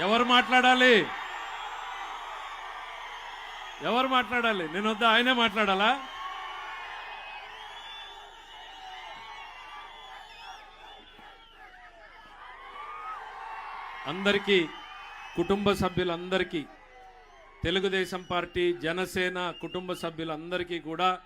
ఎవరు మాట్లాడాలి? ఎవరు మాట్లాడాలి? నేను వద్ద? ఆయనే మాట్లాడాలా? అందరికీ కుటుంబ సభ్యులందరికీ తెలుగుదేశం పార్టీ జనసేన కుటుంబ సభ్యులందరికీ కూడా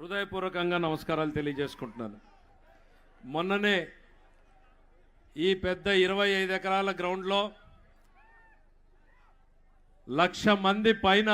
హృదయపూర్వకంగా నమస్కారాలు తెలియజేసుకుంటున్నాను. మొన్ననే ఈ పెద్ద ఇరవై ఐదు ఎకరాల గ్రౌండ్లో లక్ష మంది పైన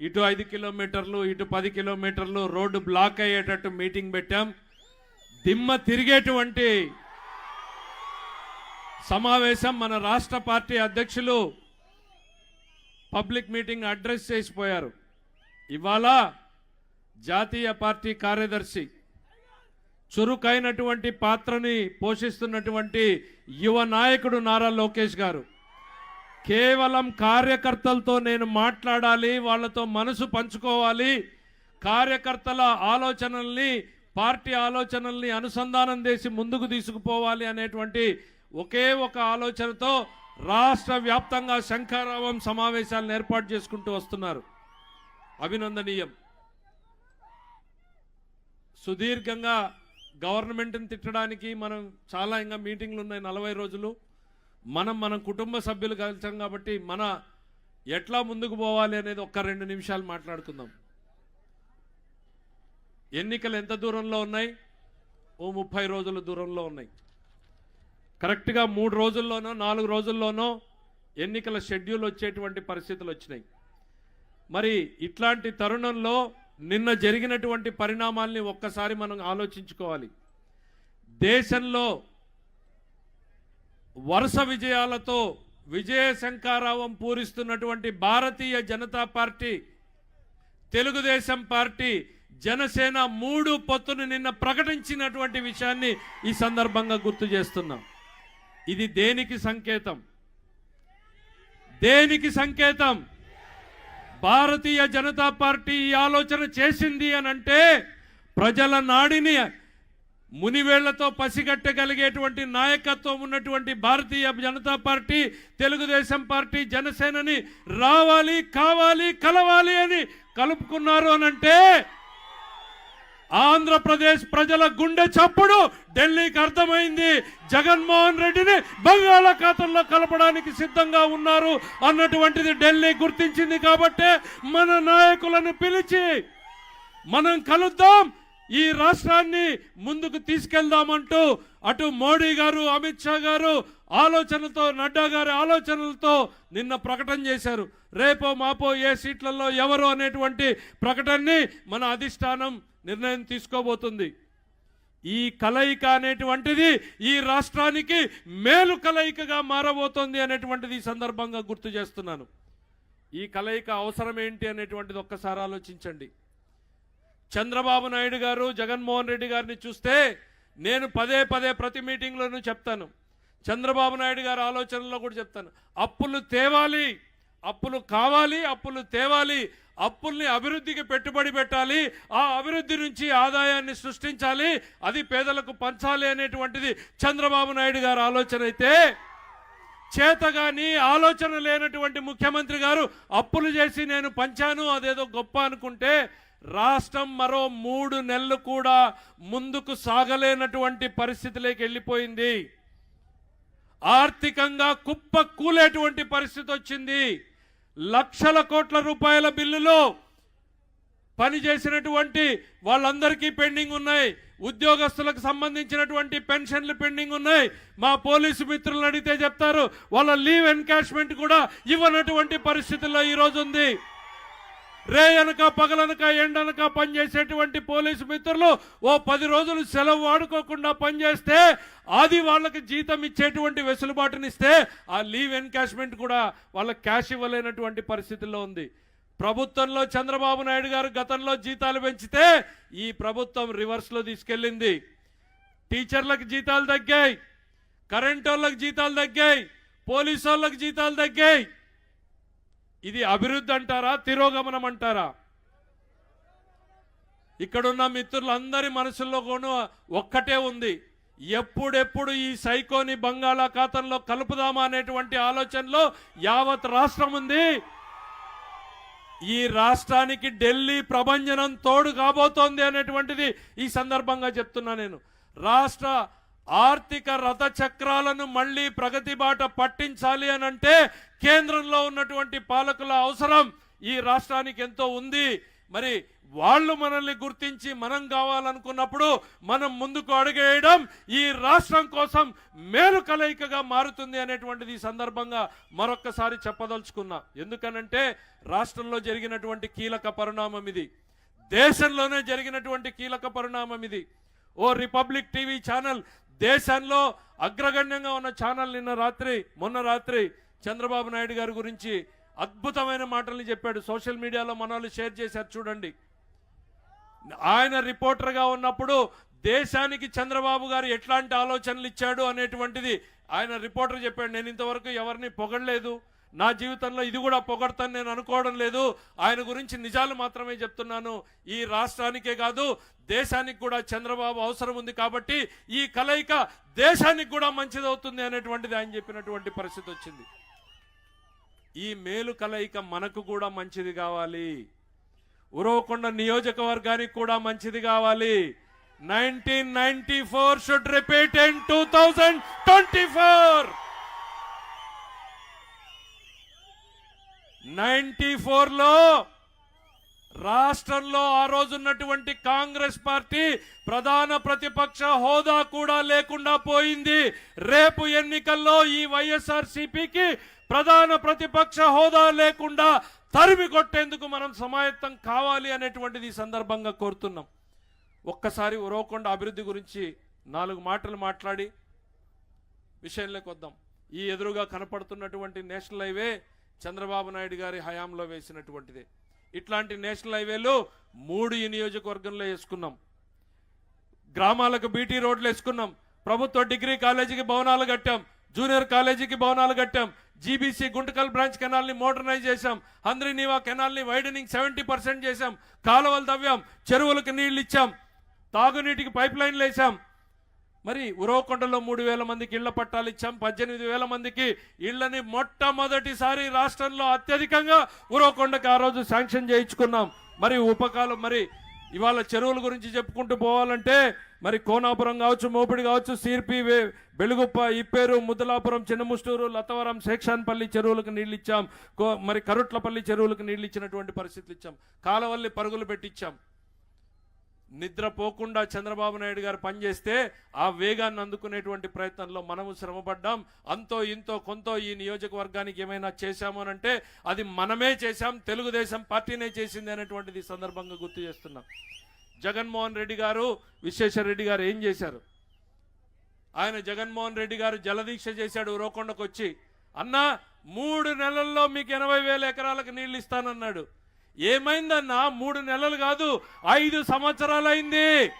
ఇటు ఐదు కిలోమీటర్లు ఇటు పది కిలోమీటర్లు రోడ్డు బ్లాక్ అయ్యేటట్టు మీటింగ్ పెట్టాం. దిమ్మ తిరిగేటువంటి సమావేశం మన రాష్ట్ర పార్టీ అధ్యక్షులు పబ్లిక్ మీటింగ్ అడ్రస్ చేసిపోయారు. ఇవాళ జాతీయ పార్టీ కార్యదర్శి చురుకైనటువంటి పాత్రని పోషిస్తున్నటువంటి యువ నాయకుడు నారా లోకేష్ గారు. కేవలం కార్యకర్తలతో నేను మాట్లాడాలి వాళ్ళతో మనసు పంచుకోవాలి. కార్యకర్తల ఆలోచనల్ని పార్టీ ఆలోచనల్ని అనుసంధానం చేసి ముందుకు తీసుకుపోవాలి అనేటువంటి ఒకే ఒక ఆలోచనతో రాష్ట్ర వ్యాప్తంగా శంఖారావం సమావేశాలను ఏర్పాటు చేసుకుంటూ వస్తున్నారు. అభినందనీయం. సుదీర్ఘంగా గవర్నమెంట్ని తిట్టడానికి మనం చాలా ఇంకా మీటింగ్లు ఉన్నాయి నలభై రోజులు. మనం మన కుటుంబ సభ్యులు కలిసాం కాబట్టి మన ఎట్లా ముందుకు పోవాలి అనేది ఒక్క రెండు నిమిషాలు మాట్లాడుకుందాం. ఎన్నికలు ఎంత దూరంలో ఉన్నాయి? ఓ ముప్పై రోజుల దూరంలో ఉన్నాయి. కరెక్ట్గా మూడు రోజుల్లోనో నాలుగు రోజుల్లోనో ఎన్నికల షెడ్యూల్ వచ్చేటువంటి పరిస్థితులు వచ్చినాయి. మరి ఇట్లాంటి తరుణంలో నిన్న జరిగినటువంటి పరిణామాల్ని ఒక్కసారి మనం ఆలోచించుకోవాలి. దేశంలో వరుస విజయాలతో విజయ శంకారావం పూరిస్తున్నటువంటి భారతీయ జనతా పార్టీ తెలుగుదేశం పార్టీ జనసేన మూడు పొత్తును నిన్న ప్రకటించినటువంటి విషయాన్ని ఈ సందర్భంగా గుర్తు చేస్తున్నాం. ఇది దేనికి సంకేతం? దేనికి సంకేతం? భారతీయ జనతా పార్టీ ఈ ఆలోచన చేసింది అని అంటే ప్రజల నాడిని మునివేళ్ళతో పసిగట్టగలిగేటువంటి నాయకత్వం ఉన్నటువంటి భారతీయ జనతా పార్టీ తెలుగుదేశం పార్టీ జనసేనని రావాలి కావాలి కలవాలి అని కలుపుకున్నారు అనంటే ఆంధ్రప్రదేశ్ ప్రజల గుండె చప్పుడు ఢిల్లీకి అర్థమైంది. జగన్మోహన్ రెడ్డిని బంగాళాఖాతంలో కలపడానికి సిద్ధంగా ఉన్నారు అన్నటువంటిది ఢిల్లీ గుర్తించింది కాబట్టే మన నాయకులను పిలిచి మనం కలుద్దాం ఈ రాష్ట్రాన్ని ముందుకు తీసుకెళ్దామంటూ అటు మోడీ గారు అమిత్ షా గారు ఆలోచనతో నడ్డా గారి ఆలోచనలతో నిన్న ప్రకటన చేశారు. రేపో మాపో ఏ సీట్లలో ఎవరు అనేటువంటి ప్రకటనని మన అధిష్టానం నిర్ణయం తీసుకోబోతుంది. ఈ కలయిక అనేటువంటిది ఈ రాష్ట్రానికి మేలు కలయికగా మారబోతోంది అనేటువంటిది ఈ సందర్భంగా గుర్తు చేస్తున్నాను. ఈ కలయిక అవసరం ఏంటి అనేటువంటిది ఒక్కసారి ఆలోచించండి. చంద్రబాబు నాయుడు గారు జగన్మోహన్ రెడ్డి గారిని చూస్తే నేను పదే పదే ప్రతి మీటింగ్లోనూ చెప్తాను. చంద్రబాబు నాయుడు గారి ఆలోచనలో కూడా చెప్తాను. అప్పులు తేవాలి అప్పులు కావాలి అప్పులు తేవాలి అప్పుల్ని అభివృద్ధికి పెట్టుబడి పెట్టాలి ఆ అభివృద్ధి నుంచి ఆదాయాన్ని సృష్టించాలి అది పేదలకు పంచాలి అనేటువంటిది చంద్రబాబు నాయుడు గారి ఆలోచన అయితే చేతగాని ఆలోచన లేనటువంటి ముఖ్యమంత్రి గారు అప్పులు చేసి నేను పంచాను అదేదో గొప్ప అనుకుంటే రాష్ట్రం మరో మూడు నెలలు కూడా ముందుకు సాగలేనటువంటి పరిస్థితిలోకి వెళ్ళిపోయింది. ఆర్థికంగా కుప్ప కూలేటువంటి పరిస్థితి వచ్చింది. లక్షల కోట్ల రూపాయల బిల్లులో పనిచేసినటువంటి వాళ్ళందరికీ పెండింగ్ ఉన్నాయి. ఉద్యోగస్తులకు సంబంధించినటువంటి పెన్షన్లు పెండింగ్ ఉన్నాయి. మా పోలీసు మిత్రులు అడిగితే చెప్తారు వాళ్ళ లీవ్ ఎన్కాష్మెంట్ కూడా ఇవ్వనటువంటి పరిస్థితుల్లో ఈరోజు ఉంది. రే అనక పగలనక ఎండనక పనిచేసేటువంటి పోలీసు మిత్రులు ఓ పది రోజులు సెలవు వాడుకోకుండా పనిచేస్తే అది వాళ్ళకి జీతం ఇచ్చేటువంటి వెసులుబాటునిస్తే ఆ లీవ్ ఎన్కాష్మెంట్ కూడా వాళ్ళకి క్యాష్ ఇవ్వలేనటువంటి పరిస్థితుల్లో ఉంది. ప్రభుత్వంలో చంద్రబాబు నాయుడు గారు గతంలో జీతాలు పెంచితే ఈ ప్రభుత్వం రివర్స్లో తీసుకెళ్ళింది. టీచర్లకు జీతాలు తగ్గాయి కరెంట్ వాళ్ళకి జీతాలు తగ్గాయి పోలీసు వాళ్ళకి జీతాలు తగ్గాయి. ఇది అభివృద్ధి అంటారా? తిరోగమనం అంటారా? ఇక్కడున్న మిత్రులందరి మనసుల్లో కూడా ఒక్కటే ఉంది. ఎప్పుడెప్పుడు ఈ సైకోని బంగాళాఖాతంలో కలుపుదామా అనేటువంటి ఆలోచనలో యావత్ రాష్ట్రం ఉంది. ఈ రాష్ట్రానికి ఢిల్లీ ప్రభంజనం తోడు కాబోతోంది అనేటువంటిది ఈ సందర్భంగా చెప్తున్నా నేను. రాష్ట్ర ఆర్థిక రథ చక్రాలను మళ్ళీ ప్రగతి బాట పట్టించాలి అని అంటే కేంద్రంలో ఉన్నటువంటి పాలకుల అవసరం. ఈ రాష్ట్రానికి ఎంతో ఉంది. మరి వాళ్ళు మనల్ని గుర్తించి మనం కావాలనుకున్నప్పుడు మనం ముందుకు అడుగేయడం ఈ రాష్ట్రం కోసం మేలు కలయికగా మారుతుంది అనేటువంటిది ఈ సందర్భంగా మరొక్కసారి చెప్పదలుచుకున్నా. ఎందుకనంటే రాష్ట్రంలో జరిగినటువంటి కీలక పరిణామం ఇది. దేశంలోనే జరిగినటువంటి కీలక పరిణామం ఇది. ఓ రిపబ్లిక్ టీవీ ఛానల్ దేశంలో అగ్రగణ్యంగా ఉన్న ఛానల్ నిన్న రాత్రి మొన్న రాత్రి చంద్రబాబు నాయుడు గారి గురించి అద్భుతమైన మాటల్ని చెప్పాడు. సోషల్ మీడియాలో మన షేర్ చేశారు చూడండి. ఆయన రిపోర్టర్గా ఉన్నప్పుడు దేశానికి చంద్రబాబు గారు ఎట్లాంటి ఆలోచనలు ఇచ్చాడు అనేటువంటిది ఆయన రిపోర్టర్ చెప్పాడు. నేను ఇంతవరకు ఎవరిని పొగడలేదు. నా జీవితంలో ఇది కూడా పొగడతాను నేను అనుకోవడం లేదు. ఆయన గురించి నిజాలు మాత్రమే చెప్తున్నాను. ఈ రాష్ట్రానికే కాదు దేశానికి కూడా చంద్రబాబు అవసరం ఉంది కాబట్టి ఈ కలయిక దేశానికి కూడా మంచిదవుతుంది అనేటువంటిది ఆయన చెప్పినటువంటి పరిస్థితి వచ్చింది. ఈ మేలు కలయిక మనకు కూడా మంచిది కావాలి. ఉరవకొండ నియోజకవర్గానికి కూడా మంచిది కావాలి. Nineteen ninety four should repeat in two thousand twenty four. Ninety ఫోర్లో రాష్ట్రంలో ఆ రోజున్నటువంటి కాంగ్రెస్ పార్టీ ప్రధాన ప్రతిపక్ష హోదా కూడా లేకుండా పోయింది. రేపు ఎన్నికల్లో ఈ వైఎస్ఆర్ సిపికి ప్రధాన ప్రతిపక్ష హోదా లేకుండా తరిమి కొట్టేందుకు మనం సమాయత్తం కావాలి అనేటువంటిది ఈ సందర్భంగా కోరుతున్నాం. ఒక్కసారి ఉరవకొండ అభివృద్ధి గురించి నాలుగు మాటలు మాట్లాడి విషయంలోకి వద్దాం. ఈ ఎదురుగా కనపడుతున్నటువంటి నేషనల్ హైవే చంద్రబాబు నాయుడు గారి హయాంలో వేసినటువంటిదే. ఇట్లాంటి నేషనల్ హైవేలు మూడు ఈ నియోజకవర్గంలో వేసుకున్నాం. గ్రామాలకు బీటీ రోడ్లు వేసుకున్నాం. ప్రభుత్వ డిగ్రీ కాలేజీకి భవనాలు కట్టాం. జూనియర్ కాలేజీకి భవనాలు కట్టాం. జీబీసీ గుంటకల్ బ్రాంచ్ కెనాల్ని మోడర్నైజ్ చేశాం. హంద్రీనీవా కెనాల్ని వైడనింగ్ సెవెంటీ పర్సెంట్ చేశాం. కాలువలు తవ్వాం. చెరువులకు నీళ్ళు ఇచ్చాం. తాగునీటికి పైప్ లైన్లు వేసాం మరి ఉరవకొండలో మూడు వేల మందికి ఇళ్ళ పట్టాలు ఇచ్చాం పద్దెనిమిది వేల మందికి ఇళ్ళని మొట్టమొదటిసారి రాష్ట్రంలో అత్యధికంగా ఉరవకొండకు ఆ రోజు శాంక్షన్ చేయించుకున్నాం. మరి ఉపకాలం మరి ఇవాళ చెరువుల గురించి చెప్పుకుంటూ పోవాలంటే మరి కోనాపురం కావచ్చు మోపిడి కావచ్చు సిర్పి బెలుగుప్ప ఇప్పేరు ముద్దలాపురం చిన్నముస్తూరు లతవరం శేక్షాన్పల్లి చెరువులకు నీళ్ళు ఇచ్చాం. కో మరి కరుట్లపల్లి చెరువులకు నీళ్ళు ఇచ్చినటువంటి పరిస్థితులు ఇచ్చాం. కాలవల్లి పరుగులు పెట్టించాం నిద్రపోకుండా చంద్రబాబు నాయుడు గారు పనిచేస్తే ఆ వేగాన్ని అందుకునేటువంటి ప్రయత్నంలో మనము శ్రమపడ్డాం. అంతో ఇంతో కొంత ఈ నియోజకవర్గానికి ఏమైనా చేశాము అని అంటే అది మనమే చేశాం తెలుగుదేశం పార్టీనే చేసింది అనేటువంటిది సందర్భంగా గుర్తు చేస్తున్నాం. జగన్మోహన్ రెడ్డి గారు విశ్వేశ్వరరెడ్డి గారు ఏం చేశారు? ఆయన జగన్మోహన్ రెడ్డి గారు జలదీక్ష చేశాడు ఉరవకొండకు వచ్చి అన్నా మూడు నెలల్లో మీకు ఎనభై వేల ఎకరాలకు నీళ్ళు ఇస్తానన్నాడు. ఏమైందన్నా? మూడు నెలలు కాదు ఐదు సంవత్సరాలైంది.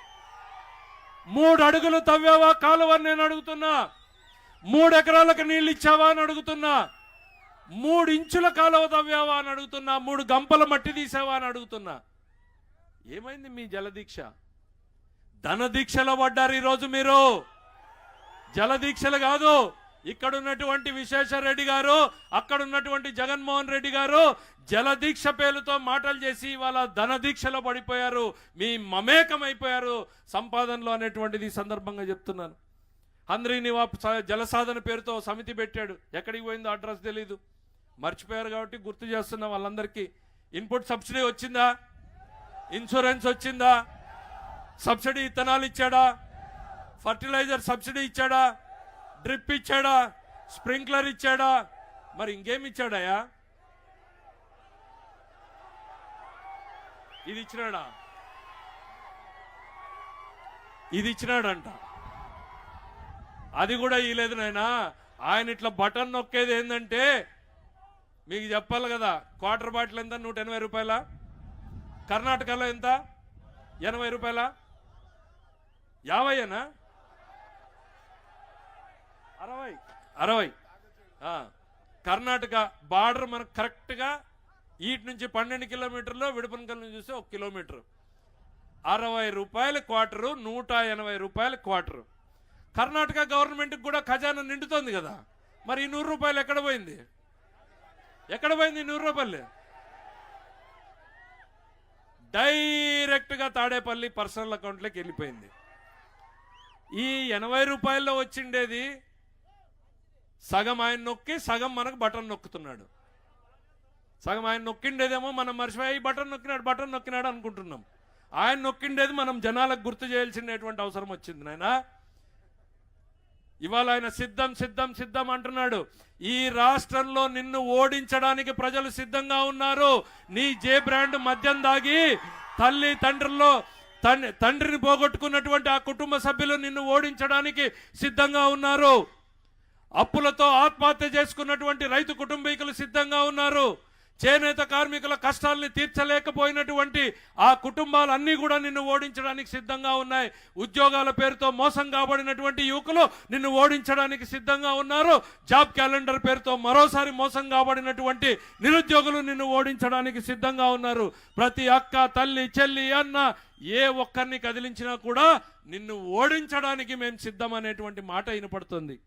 మూడు అడుగులు తవ్వావా కాలువని నేను అడుగుతున్నా. మూడు ఎకరాలకు నీళ్ళు ఇచ్చావా అని అడుగుతున్నా. మూడు ఇంచుల కాలువ తవ్వావా అని అడుగుతున్నా. మూడు గంపల మట్టి తీసావా అని అడుగుతున్నా. ఏమైంది మీ జలదీక్ష? ధన దీక్షలో పడ్డారు ఈరోజు మీరు. జలదీక్షలు కాదు ఇక్కడ ఉన్నటువంటి విశ్వేశ్వర గారు అక్కడ ఉన్నటువంటి జగన్మోహన్ రెడ్డి గారు జలదీక్ష పేరుతో మాటలు చేసి వాళ్ళ ధనదీక్షలో పడిపోయారు. మీ మమేకమైపోయారు సంపాదనలో అనేటువంటిది సందర్భంగా చెప్తున్నాను. హంద్రీని జల సాధన పేరుతో సమితి పెట్టాడు. ఎక్కడికి పోయిందో అడ్రస్ తెలీదు. మర్చిపోయారు కాబట్టి గుర్తు చేస్తున్నా వాళ్ళందరికీ ఇన్పుట్ సబ్సిడీ వచ్చిందా? ఇన్సూరెన్స్ వచ్చిందా? సబ్సిడీ ఇత్తనాలు ఇచ్చాడా? ఫర్టిలైజర్ సబ్సిడీ ఇచ్చాడా? డ్రిప్ ఇచ్చాడా? స్ప్రింక్లర్ ఇచ్చాడా? మరి ఇంకేమి ఇచ్చాడయా ఇది ఇచ్చినాడా? ఇది ఇచ్చినాడంట. అది కూడా ఇయ్యలేదు నాయనా. ఆయన ఇట్లా బటన్ నొక్కేది ఏంటంటే మీకు చెప్పాలి కదా క్వార్టర్ బాటిల్ ఎంత? నూట ఎనభై రూపాయల? కర్ణాటకలో ఎంత? ఎనభై రూపాయల? యాభైనా అరవై. అరవై. కర్ణాటక బార్డర్ మనకు కరెక్ట్గా ఈటి నుంచి పన్నెండు కిలోమీటర్లు విడుపనకల్ నుంచి చూస్తే ఒక కిలోమీటర్. అరవై రూపాయల క్వార్టరు నూట ఎనభై రూపాయల క్వార్టరు. కర్ణాటక గవర్నమెంట్కి కూడా ఖజానా నిండుతోంది కదా. మరి ఈ నూరు రూపాయలు ఎక్కడ పోయింది? ఎక్కడ పోయింది ఈ నూరు రూపాయలు? డైరెక్ట్గా తాడేపల్లి పర్సనల్ అకౌంట్లోకి వెళ్ళిపోయింది. ఈ ఎనభై రూపాయల్లో వచ్చిండేది సగం ఆయన నొక్కి సగం మనకు బటన్ నొక్కుతున్నాడు. సగం ఆయన నొక్కిండేదేమో మనం మర్చిపోయి బటన్ నొక్కినాడు బటన్ నొక్కినాడు అనుకుంటున్నాం. ఆయన నొక్కిండేది మనం జనాలకు గుర్తు చేయాల్సినటువంటి అవసరం వచ్చింది నాయనా. ఇవాళ ఆయన సిద్ధం సిద్ధం సిద్ధం అంటున్నాడు. ఈ రాష్ట్రంలో నిన్ను ఓడించడానికి ప్రజలు సిద్ధంగా ఉన్నారు. నీ జే బ్రాండ్ మద్యం దాగి తల్లి తండ్రుల్లో తండ్రిని పోగొట్టుకున్నటువంటి ఆ కుటుంబ సభ్యులు నిన్ను ఓడించడానికి సిద్ధంగా ఉన్నారు. అప్పులతో ఆత్మహత్య చేసుకున్నటువంటి రైతు కుటుంబీకులు సిద్ధంగా ఉన్నారు. చేనేత కార్మికుల కష్టాల్ని తీర్చలేకపోయినటువంటి ఆ కుటుంబాలన్నీ కూడా నిన్ను ఓడించడానికి సిద్ధంగా ఉన్నాయి. ఉద్యోగాల పేరుతో మోసం కాబడినటువంటి యువకులు నిన్ను ఓడించడానికి సిద్ధంగా ఉన్నారు. జాబ్ క్యాలెండర్ పేరుతో మరోసారి మోసం కాబడినటువంటి నిరుద్యోగులు నిన్ను ఓడించడానికి సిద్ధంగా ఉన్నారు. ప్రతి అక్క తల్లి చెల్లి అన్న ఏ ఒక్కరిని కదిలించినా కూడా నిన్ను ఓడించడానికి మేము సిద్ధం అనేటువంటి మాట వినపడుతుంది.